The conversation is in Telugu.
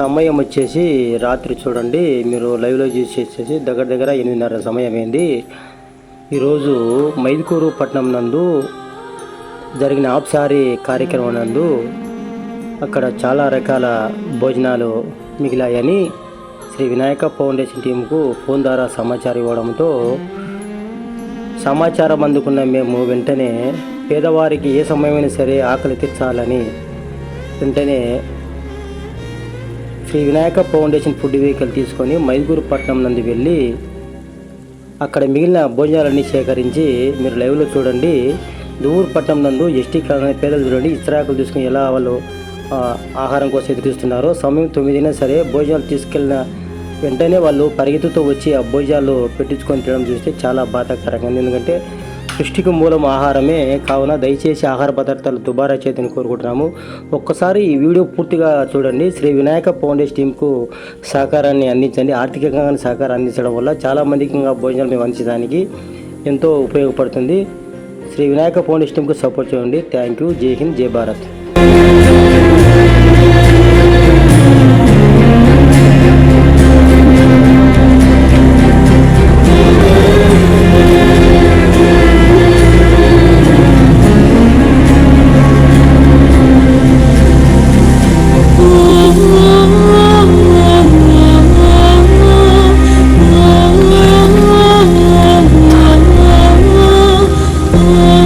సమయం వచ్చేసి రాత్రి చూడండి. మీరు లైవ్లో చూసేసేసి దగ్గర దగ్గర ఎనిమిదిన్నర సమయం అయింది. ఈరోజు మైదుకూరు పట్టణం నందు జరిగిన ఆప్సారి కార్యక్రమం నందు అక్కడ చాలా రకాల భోజనాలు మిగిలాయని శ్రీ వినాయక ఫౌండేషన్ టీంకు ఫోన్ ద్వారా సమాచారం ఇవ్వడంతో సమాచారం అందుకున్న మేము వెంటనే పేదవారికి ఏ సమయమైనా సరే ఆకలి తీర్చాలని వెంటనే Shri Vinayaka foundation food vehicle తీసుకొని మైదుగురు పట్టణం నందు వెళ్ళి అక్కడ మిగిలిన భోజనాలన్నీ సేకరించి మీరు లైవ్లో చూడండి. దూరు పట్టణం నందు ఎస్టీ కాలనీ పేదలు చూడండి. ఇస్త్రాకులు తీసుకుని ఎలా వాళ్ళు ఆహారం కోసం ఎదురుస్తున్నారో సమయం తొమ్మిదినా సరే భోజనాలు తీసుకెళ్ళిన వెంటనే వాళ్ళు పరిగెత్తుతో వచ్చి ఆ భోజనాలు పెట్టించుకొని తినడం చూస్తే చాలా బాధాకరంగా ఎందుకంటే సృష్టికి మూలం ఆహారమే. కావున దయచేసి ఆహార పదార్థాలు దుబారా చేతిని కోరుకుంటున్నాము. ఒక్కసారి ఈ వీడియో పూర్తిగా చూడండి. శ్రీ వినాయక ఫౌండేషన్ టీంకు సహకారాన్ని అందించండి. ఆర్థికంగా సహకారం అందించడం వల్ల చాలామందికి ఇంకా భోజనాలు మేము అందించడానికి ఎంతో ఉపయోగపడుతుంది. శ్రీ వినాయక ఫౌండేషన్ టీంకు సపోర్ట్ చేయండి. Thank you. జై హింద్ జై భారత్. Ooh.